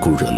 故人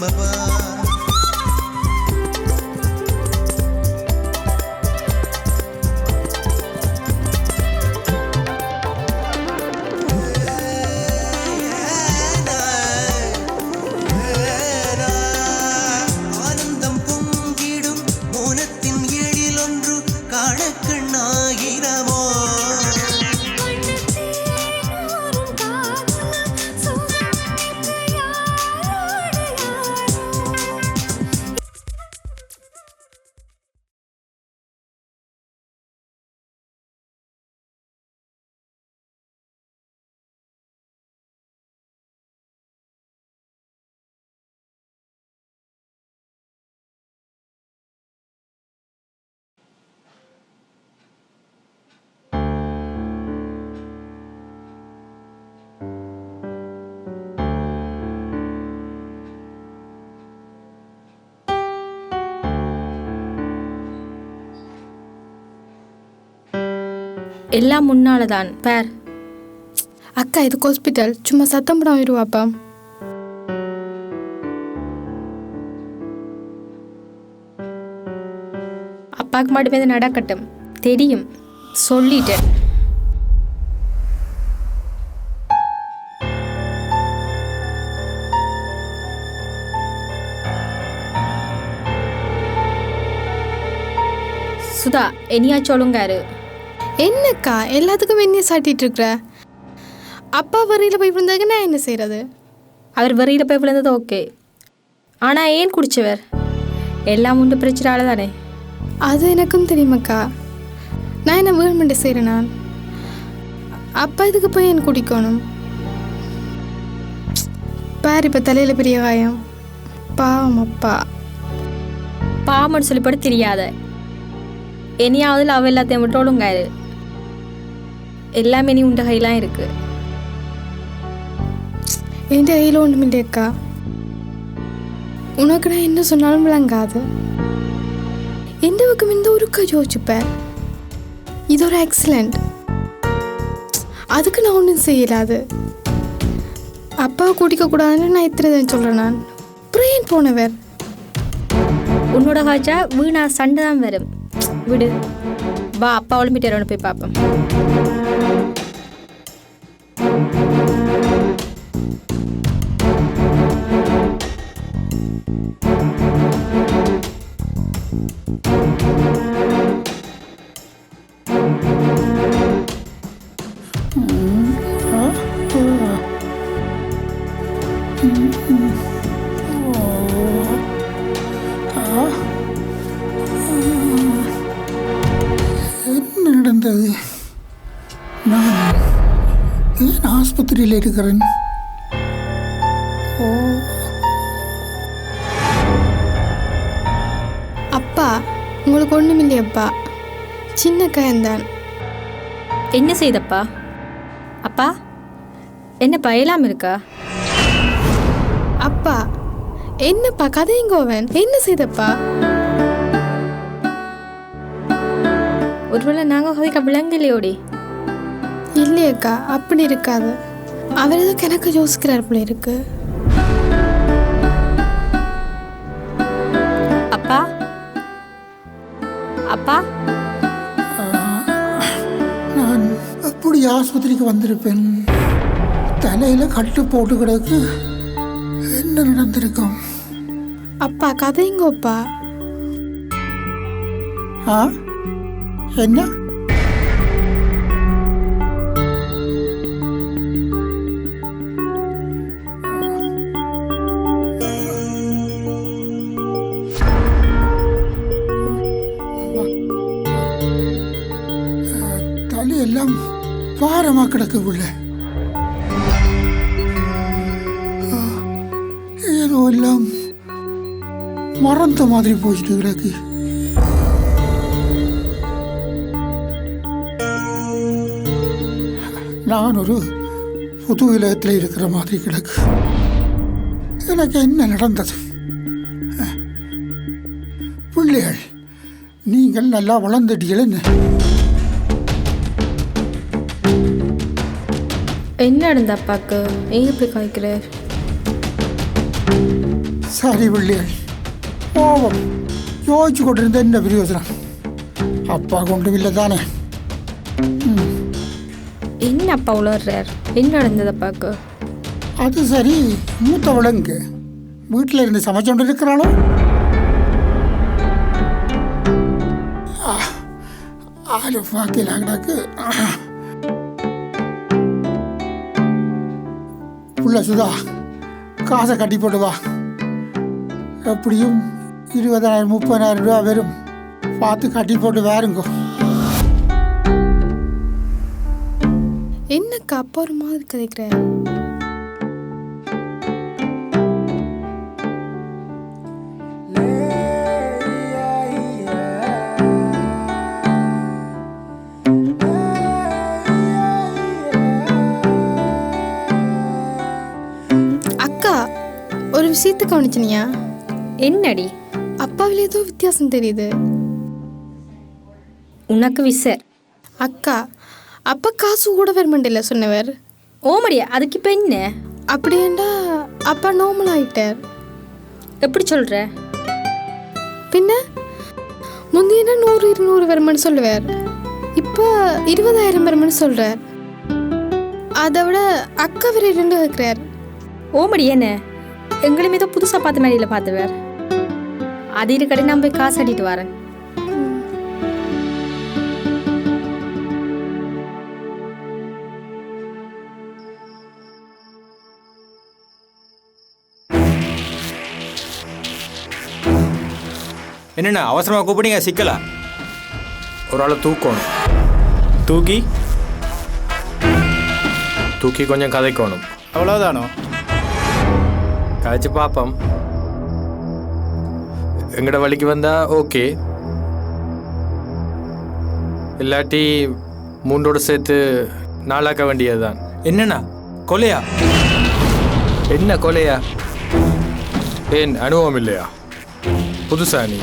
ba ba ba எல்லாம் முன்னால தான் பார். அக்கா இதுக்கு ஹாஸ்பிட்டல் சும்மா சத்தம் படம் இருவாப்பா. அப்பாவுக்கு மட்டுமே நடக்கட்டும். தெரியும். சொல்லிட்டேன். சுதா இனியா சொல்லுங்காரு. என்னக்கா? எல்லாத்துக்கும் வெந்நிய சாட்டிட்டு இருக்கிற அப்பா வரையில் போய் விழுந்தாங்க நான் என்ன செய்கிறது அவர் வெறியில் போய் விழுந்தது ஓகே. ஆனால் ஏன் குடிச்சவர்? எல்லாம் உண்டு பிரச்சனால தானே? அது எனக்கும் தெரியுமாக்கா? நான் என்ன வேணுமெண்டு செய்கிறேன் நான்? அப்பா இதுக்கு போய் என் குடிக்கணும்? பாரு இப்போ தலையில் பெரிய காயம். பாவம் அப்பா. பாவம்னு சொல்லி கூட தெரியாத. இனியாவதுல அவ எல்லாத்தையும் விட்டு ஒழுங்காரு எல்லாமே நீ உண்ட கையெல்லாம் இருக்கு. என் கையில் ஒன்றும் இல்லையக்கா உனக்கு நான் என்ன சொன்னாலும் விளங்காது. பக்கம் இந்த ஒருக்கா யோசிச்சுப்பேன் இது ஒரு ஆக்சிடென்ட் அதுக்கு நான் ஒன்றும் செய்யலாது. அப்பாவை கூட்டிக்க கூடாதுன்னு நான் எத்தனை தான் சொல்கிறேன் நான். பிரேன் போனவர்? உன்னோட காய்ச்சா வீணா சண்டை தான் வரும். விடு. வா அப்பா ஒலிம்பிட்டு போய் பார்ப்போம். இருக்கிறேன் ஓ. அப்பா உங்களுக்கு ஒன்றும் இல்லையப்பா சின்ன கயந்தான். என்ன செய்தப்பா? அப்பா என்ன பயலாம் இருக்கா? அப்பா என்னப்பா கதைங்கோவன்? என்ன செய்தப்பா? ஒருவேளை நாங்கள் கதைக்க விளங்கலையோடி இல்லையக்கா அப்படி இருக்காது. அவர் ஏதோ கிணக்கு யோசிக்கிறார் போல இருக்கு. அப்பா? அப்பா? நான் எப்படி ஆஸ்பத்திரிக்கு வந்திருப்பேன். தலையில் கட்டு போட்டு கிடக்கு. என்ன நடந்திருக்கும்? அப்பா கதைங்கோப்பா. ஆ? என்ன? கிடக்கு உள்ள ஏதோ எல்லாம் மறந்த மாதிரி போச்சுட்டு கிடக்கு. நான் ஒரு புது உலகத்தில் இருக்கிற மாதிரி கிடக்கு. எனக்கு என்ன நடந்தது? பிள்ளைகள் நீங்கள் நல்லா வளர்ந்துட்டீங்களே என்ன நடந்த அப்பாவுக்கு ஏன் இப்படி காய்க்கிற சரி பிள்ளைகள் கோபம் யோசிச்சு கொண்டிருந்த என்ன பிரயோஜனம் அப்பா கொண்டு இல்லை தானே என்ன அப்பா உளர்றார் என்ன நடந்தது அப்பாவுக்கு அது சரி மூத்த விலங்கு வீட்டில் இருந்து சமைச்சோண்டு இருக்கிறாளோ ஆ, ஆளு பாக்கிலாங்கடாக்கு உள்ள சுதா காசை கட்டி போட்டு வா. எப்படியும் இருபதாயிரம் முப்பதாயிரம் ரூபா வரும் பார்த்து கட்டி போட்டு வேறுங்கோ என்னக்கா அப்பா ஒரு மாதிரி விஷயத்தை கவனிச்சினியா? என்னடி? அப்பாவில் ஏதோ வித்தியாசம் தெரியுது. உனக்கு விசர் அக்கா அப்பா காசு கூட வரமாட்டில்ல சொன்னவர். ஓமடியா அதுக்கு இப்போ என்ன? அப்படியேண்டா அப்பா நார்மல் ஆயிட்டார். எப்படி சொல்கிற பின்ன? முந்தைய நூறு இருநூறு வருமானு சொல்லுவார். இப்போ இருபதாயிரம் வருமானு சொல்கிறார் அதை விட அக்கா வேற ரெண்டு இருக்கிறார் ஓமடி என்ன? எங்களுமே ஏதோ புதுசாக பார்த்த இல்லை பார்த்துவர். அது இருக்கடை நான் போய் காசு அடிட்டு வரேன். என்னண்ணா அவசரமாக கூப்பிடுங்க சிக்கலா? ஒரு ஆளை தூக்கணும். தூக்கி? தூக்கி கொஞ்சம் கதைக்கணும். அவ்வளோதானோ கதைச்சு பார்ப்போம் எங்கட வழிக்கு வந்தா ஓகே. இல்லாட்டி மூன்றோடு சேர்த்து நாளாக்க வேண்டியதுதான். என்னண்ணா? கொலையா? என்ன கொலையா? ஏன் அனுபவம் இல்லையா? புதுசா நீ?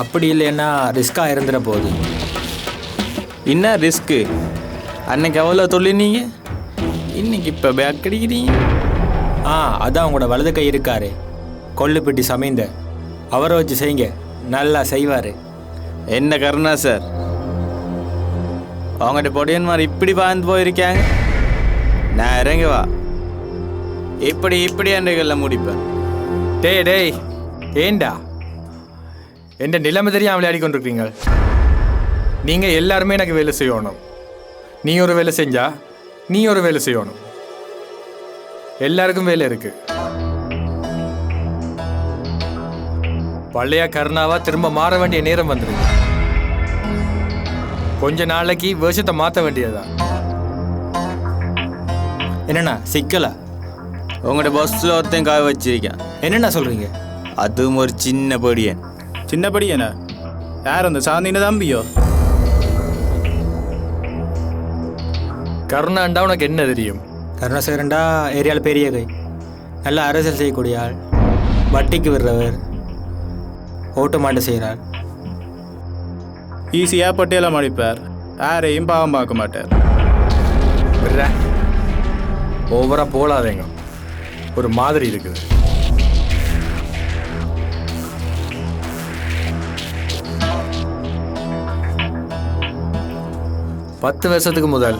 அப்படி இல்லைன்னா ரிஸ்க்காக இருந்துட போகுது என்ன ரிஸ்க்கு அன்னைக்கு எவ்வளோ சொல்லினீங்க இன்னைக்கு இப்போ பேக் அடிக்கிறீங்க? ஆ அதான் உங்களோட வலது கை இருக்காரு. கொள்ளுப்பட்டி சமைந்த அவரை வச்சு செய்யுங்க. நல்லா செய்வார். என்ன கருணா சார்? அவங்ககிட்ட பொடியன்மார் இப்படி பாய்ந்து போயிருக்காங்க. நான் இறங்குவா இப்படி இப்படி அன்றைகளில் முடிப்பேன். டேய் டேய் ஏண்டா? எந்த நிலைமை தெரியாம விளையாடி கொண்டிருக்கீங்க நீங்க எல்லாருமே எனக்கு வேலை செய்யணும். நீ ஒரு வேலை செஞ்சா நீ ஒரு வேலை செய்யணும். எல்லாருக்கும் வேலை இருக்கு. பழைய கருணாவா திரும்ப மாற வேண்டிய நேரம் வந்துருக்கு. கொஞ்ச நாளைக்கு வேஷத்தை மாற்ற வேண்டியதா என்னண்ணா சிக்கலா? உங்களோட பஸ்ஸில் ஒருத்தன் காய வச்சிருக்கேன். என்னண்ணா சொல்கிறீங்க அதுவும் ஒரு சின்ன பொடியன். சின்ன படியனா யார் அந்த சாந்தின தம்பியோ? கருணாண்டா உனக்கு என்ன தெரியும்? கருணாசேகரண்டா ஏரியாவில் பெரிய கை நல்ல அரசியல் செய்யக்கூடிய ஆள். வட்டிக்கு விடுறவர். ஓட்டு மாட்டு செய்கிறார் ஈஸியாக பட்டியலம் அடிப்பார் யாரையும் பாவம் பார்க்க மாட்டார். விடுற. ஓவரா போலாதேங்க. ஒரு மாதிரி இருக்குது. பத்து வருஷத்துக்கு முதல்.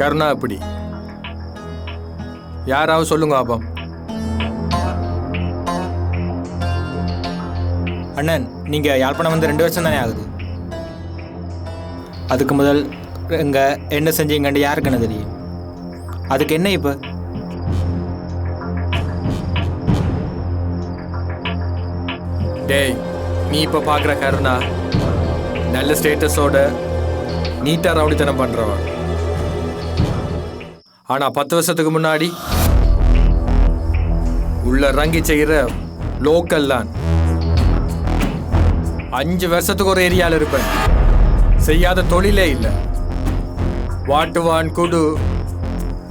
கருணா எப்படி யாராவது சொல்லுங்க ஆபம். அண்ணன் நீங்கள் யாழ்ப்பாணம் வந்து ரெண்டு வருஷம் தானே ஆகுது? அதுக்கு முதல் இங்கே என்ன செஞ்சீங்கன்னு யாருக்கு என்ன தெரியும்? அதுக்கு என்ன இப்போ? டேய் நீ இப்போ பார்க்குற கருணா நல்ல ஸ்டேட்டஸோட நீட்டாக ரவுடித்தனம் பண்ணுறவன் ஆனால் பத்து வருஷத்துக்கு முன்னாடி உள்ள ரங்கி செய்கிற லோக்கல் தான். அஞ்சு வருஷத்துக்கு ஒரு ஏரியாவில் இருப்பேன். செய்யாத தொழிலே இல்லை. வாட்டுவான் குடு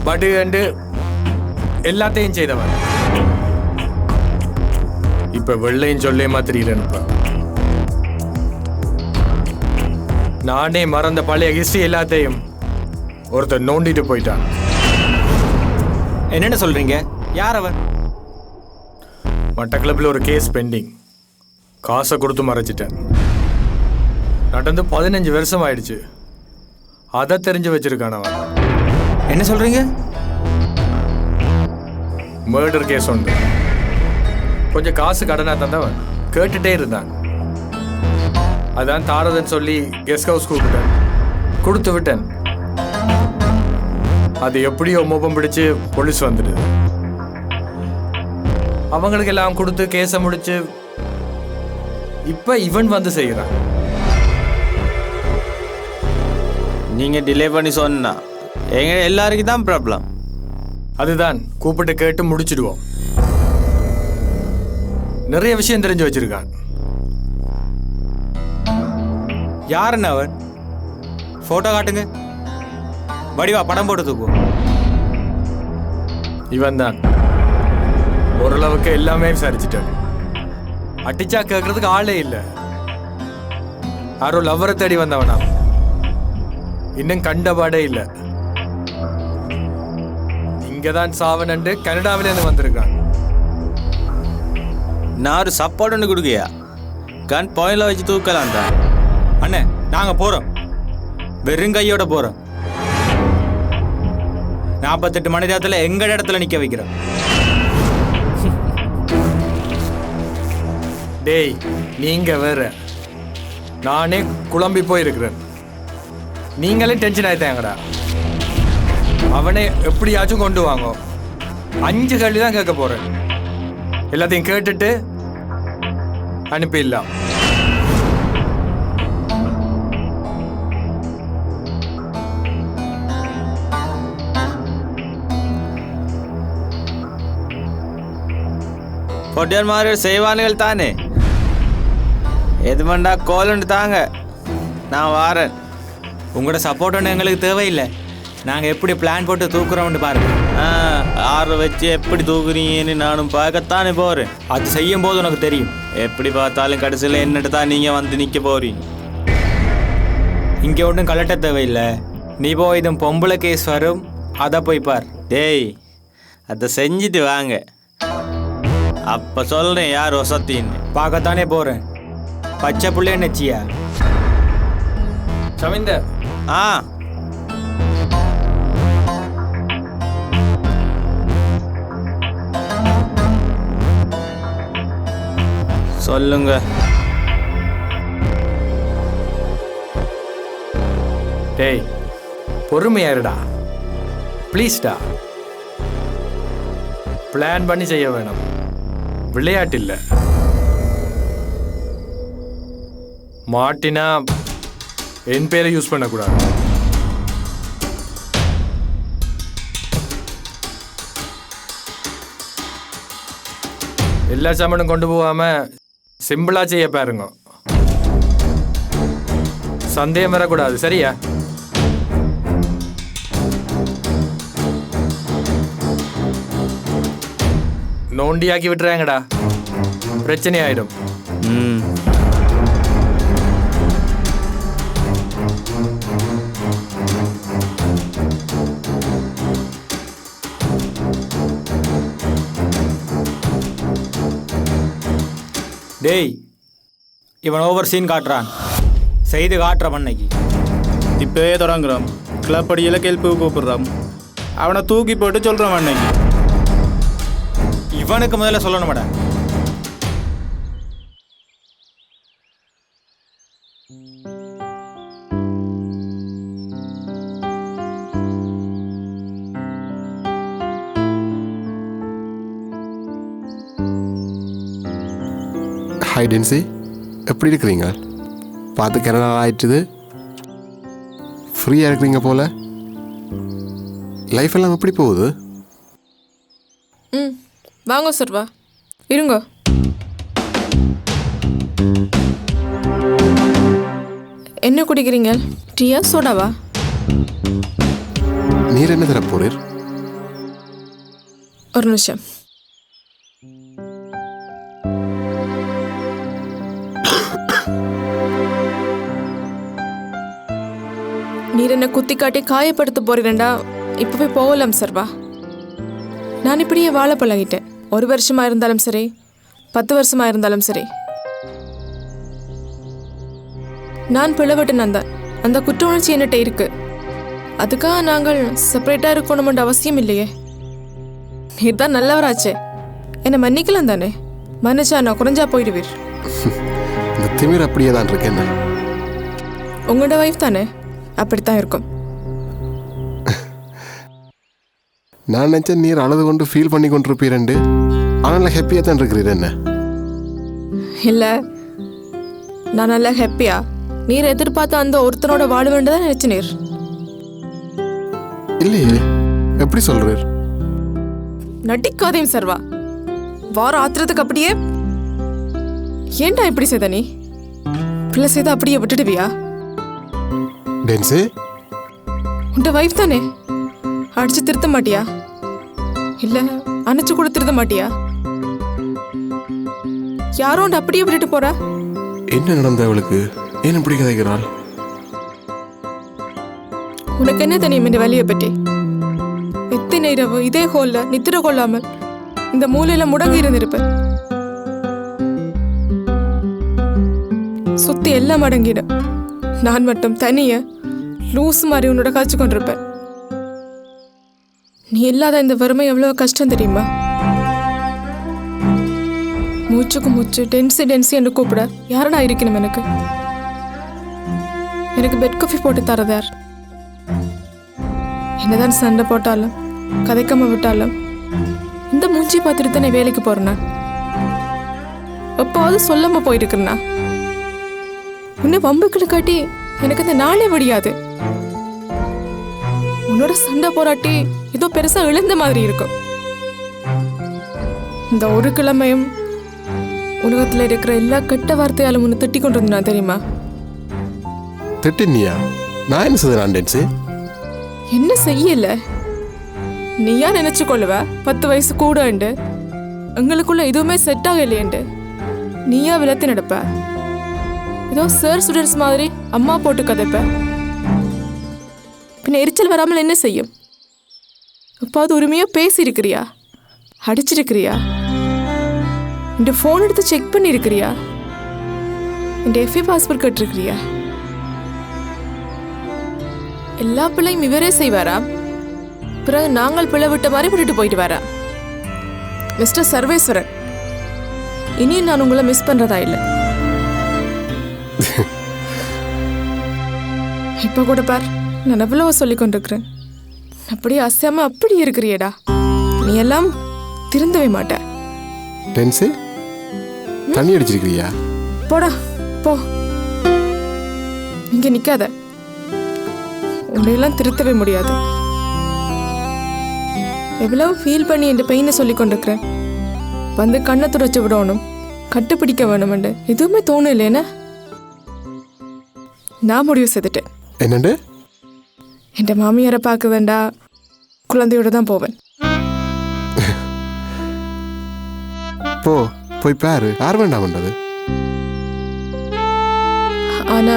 படு அண்டு எல்லாத்தையும் செய்தவன். இப்ப வெள்ளையும் சொல்லே மாத்திரீரன்ப்பா நானே மறந்த பழைய ஹிஸ்டரி எல்லாத்தையும். ஒருத்தர் நோண்டிட்டு போயிட்டான். என்னென்ன சொல்கிறீங்க யார் அவர்? மட்டக்களப்பில் ஒரு கேஸ் பெண்டிங் காசை கொடுத்து மறைச்சிட்டேன். நடந்து பதினஞ்சு வருஷம் ஆயிடுச்சு. அதை தெரிஞ்சு வச்சிருக்கான் அவன். என்ன சொல்கிறீங்க மர்டர் கேஸ் உண்டு. கொஞ்சம் காசு கடனா தந்தவன். கேட்டுட்டே இருந்தான். அதான் தாரதன் சொல்லி கெஸ்ட் ஹவுஸ் கூப்பிட்டேன் கொடுத்து விட்டேன். அது எப்படியோ மோபம் பிடிச்சு போலீஸ் வந்துடுது. அவங்களுக்கு எல்லாம் கொடுத்து கேஸை முடிச்சு இப்ப இவன் வந்து செய்கிறான். நீங்கள் டிலே பண்ணி சொன்னா எங்க எல்லாருக்கும் தான் ப்ராப்ளம் அதுதான் கூப்பிட்டு கேட்டு முடிச்சிடுவோம். நிறைய விஷயம் தெரிஞ்சு வச்சிருக்கான். யாருன்னு அவர் ஃபோட்டோ காட்டுங்க. வடிவா படம் போட்டு தூக்குவோம் இவன் தான் ஓரளவுக்கு எல்லாமே விசாரிச்சிட்டான் அடிச்சா கேட்கறதுக்கு ஆளே இல்லை. யாரோ லவ்வரை தேடி வந்தவனா? இன்னும் கண்டபாடே இல்லை. இங்கதான் சாவனண்டு கனடாவில இருந்து வந்திருக்கான். நான் ஒரு சப்போர்ட் ஒன்று கொடுக்கையா? கன் பாயிண்டில் வச்சு தூக்கலாம் தான் அண்ணே நாங்கள் போகிறோம் வெறும் கையோட போகிறோம் நாற்பத்தெட்டு மணி நேரத்தில் எங்கள் இடத்துல நிற்க வைக்கிறோம்? டேய் நீங்க வேற. நானே குழம்பி போயிருக்கிறேன். நீங்களே டென்ஷன் ஆயிட்டாங்கடா. அவனை எப்படியாச்சும் கொண்டு வாங்க. அஞ்சு கேள்வி தான் கேட்க போறேன். எல்லாத்தையும் கேட்டுட்டு அனுப்பிடலாம். பொட்டியார் மாதிரி செய்வானுகள் தானே எது பண்ணா கோலண்டு தாங்க நான் வாரேன் உங்களோட சப்போர்ட் ஒன்று எங்களுக்கு தேவையில்லை நாங்கள் எப்படி பிளான் போட்டு தூக்குறோம்னு பாருங்க ஆ ஆறு வச்சு எப்படி தூக்குறீங்கன்னு நானும் பார்க்கத்தானே போகிறேன் அது செய்யும் போது உனக்கு தெரியும் எப்படி பார்த்தாலும் கடைசியில் என்னட்டு தான் நீங்கள் வந்து நிற்க போறீங்க இங்கே ஒன்றும் கலட்ட தேவையில்லை நீ போய் இதும் பொம்பளை கேஸ் வரும் அதை போய் பார் டேய் அதை செஞ்சுட்டு வாங்க அப்போ சொல்கிறேன் யார் வசத்தின்னு. பார்க்கத்தானே போகிறேன் பச்சை புள்ளைய நெச்சியா சமிந்தர் ஆ. சொல்லுங்க. டேய் பொறுமையா இருடா ப்ளீஸ்டா பிளான் பண்ணி செய்ய வேணும். விளையாட்டு இல்லை மாட்டினா என் பேரை யூஸ் பண்ணக்கூடாது. எல்லா சாமானும் கொண்டு போகாம சிம்பிளா செய்ய பாருங்க. சந்தேகம் வரக்கூடாது சரியா? நோண்டியாக்கி விட்டுறாங்கடா. பிரச்சனை ஆயிடும் ம். டேய் இவன் ஓவர் சீன் காட்டுறான். செய்து காட்டுற பண்ணைக்கு இப்போவே தொடங்குறோம் கிளப் படியில் கெல்ப்புக்கு கூப்பிடுறோம் அவனை தூக்கி போட்டு சொல்கிறோம் அன்னைக்கு இவனுக்கு முதல்ல சொல்லணுமாடா ஹாய் டென்சி எப்படி இருக்கிறீங்க? பார்த்து கிணறு ஆயிட்டுது? ஃப்ரீயாக இருக்கிறீங்க போல? லைஃப் எல்லாம் எப்படி போகுது? வாங்க சர்வா இருங்க. என்ன குடிக்கிறீங்க? டீயா சோடாவா? நீர் என்ன தர போறீர்? ஒரு நிமிஷம். நீர் என்ன குத்தி காட்டி காயப்படுத்த போறீரண்டா? இப்பவே போகலாம் சர்வா நான் இப்படியே வாழ பழகிட்டேன். ஒரு வருஷமா இருந்தாலும் சரி பத்து வருஷமா இருந்தாலும் சரி. நான் பிளவட்டு நான் தான் அந்த குற்ற உணர்ச்சி என்கிட்ட இருக்கு. அதுக்காக நாங்கள் செப்பரேட்டா இருக்கணும்ன்ற அவசியம் இல்லையே. நீர் தான் நல்லவராச்சே. என்னை மன்னிக்கலாம் தானே? மன்னிச்சா நான் குறைஞ்சா போயிடுவீர். இந்த திமிர் அப்படியே தான் இருக்கு என்ன? உங்களோட வைஃப் தானே? அப்படித்தான் இருக்கும். நான் நினச்சேன் நீர் அழுது கொண்டு ஃபீல் பண்ணி கொண்டிருப்பீரண்டு ஆனால் ஹாப்பியாக தான் இருக்கிறீர் என்ன? இல்லை. நான் நல்லா ஹாப்பியா நீர் எதிர்பார்த்த அந்த ஒருத்தனோட வாழ வேண்டியதான் நினைச்சு நீர். இல்லையே. எப்படி சொல்றீர்? நட்டிக்காதையும் சர்வா. வார ஆத்திரத்துக்கு அப்படியே. ஏன்டா இப்படி செய்த நீ? பிள்ளை செய்த அப்படியே விட்டுடுவியா? டென்ஸு. உன்ட வைஃப் தானே? அடிச்சு திருத்த மாட்டியா? இல்ல அணைச்சு கூட திருத்த மாட்டியா? யாரோ உன்னை அப்படியே விட்டுட்டு போறா? என்ன நடந்த அவளுக்கு? ஏன் இப்படி கதைக்கிறாள்? உனக்கு என்ன தெரியும் இந்த வேலையை பற்றி? எத்தனை இரவு இதே ஹோல்ல நித்திர கொள்ளாமல் இந்த மூலையில முடங்கி இருந்திருப்ப. சுத்தி எல்லாம் அடங்கிடும். நான் மட்டும் தனிய லூஸ் மாதிரி உன்னோட காய்ச்சி கொண்டிருப்பேன். நீ இல்லாத இந்த வறுமை எவ்வளவு கஷ்டம் தெரியுமா? மூச்சுக்கு மூச்சு டென்சி டென்சி என்று கூப்பிட யாரடா இருக்கணும் எனக்கு? எனக்கு பெட் காஃபி போட்டு தரதார். என்னதான் சண்டை போட்டாலும் கதைக்காம விட்டாலும் இந்த மூஞ்சி பார்த்துட்டு தானே வேலைக்கு போறேண்ணா எப்பாவது சொல்லாம போயிருக்கிறேனா? உன்னை வம்புக்களை காட்டி எனக்கு அந்த நாளே முடியாது உன்னோட சண்டை போராட்டி ஏதோ பெருசா இழந்த மாதிரி இருக்கும். இந்த ஒரு கிழமையும் உலகத்துல இருக்கிற எல்லா கெட்ட வார்த்தையாலும் உன்னை திட்டி கொண்டு இருந்தா தெரியுமா? திட்டினியா? நான் என்ன டென்ஸு என்ன செய்யல? நீயா நினைச்சு கொள்ளுவ? பத்து வயசு கூடண்டு எங்களுக்குள்ள எதுவுமே செட் ஆகலையேண்டு நீயா விளத்தி நடப்ப? ஏதோ சார் ஸ்டூடெண்ட்ஸ் மாதிரி அம்மா போட்டு கதைப்ப. பின்ன எரிச்சல் வராமல் என்ன செய்யும்? அப்பாவது உரிமையா பேசியிருக்கிறியா? அடிச்சிருக்கிறியா? இந்த ஃபோன் எடுத்து செக் பண்ணியிருக்கிறியா? இந்த எஃப்ஏ பாஸ்போர்ட் கட்டிருக்கிறியா? எல்லா பிள்ளையும் இவரே செய்வாரா? பிறகு நாங்கள் பிள்ளை விட்ட மாதிரி விட்டுட்டு போயிட்டு வரா? மிஸ்டர் சர்வேஸ்வரன் இனியும் நான் உங்களை மிஸ் பண்றதா இல்லை. இப்ப கூட பார் நான் எவ்வளவு சொல்லி கொண்டிருக்கிறேன் அப்படியே அசையாம அப்படி இருக்கிறியேடா. நீ எல்லாம் திருந்தவே மாட்ட. டென்ஸு தண்ணி அடிச்சிருக்கிறியா? போடா போ. இங்கே நிற்காத உன்னையெல்லாம் திருத்தவே முடியாது. எவ்வளவு ஃபீல் பண்ணி என் பெயினை சொல்லி கொண்டிருக்கிறேன் வந்து கண்ணை துடைச்சு விடணும் கட்டுப்பிடிக்க வேணுமெண்டு எதுவுமே தோணும் இல்லைன்னா நான் முடிவு செய்துட்டேன். என்னண்டு? என் மாமியாரை பார்க்க வேண்டா. குழந்தையோட தான் போவேன். போ போய் பாரு. யார் வேண்டாம் பண்றது ஆனா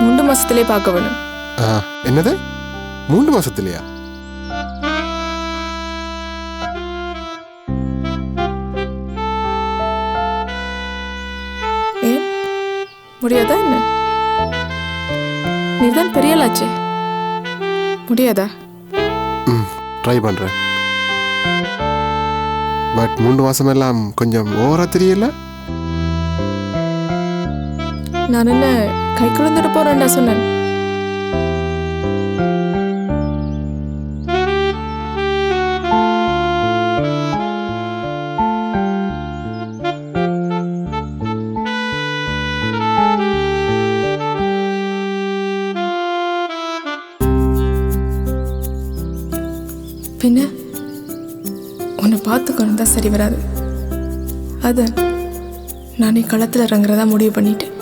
மூன்று மாசத்திலே பார்க்க வேணும். ஆ என்னது? மூன்று மாசத்துலையா? ஏன் முடியாதா என்ன? நீதான் பெரியலாச்சே முடியாதா? ம் ட்ரை பண்ணுறேன் பட் மூன்று மாதம் எல்லாம் கொஞ்சம் ஓவரா தெரியல? நான் என்ன கை குழந்துட்டு போறேன்டா சொன்னேன். சரி வராது. அதை நானே களத்தில் இறங்குறதா முடிவு பண்ணிட்டேன்.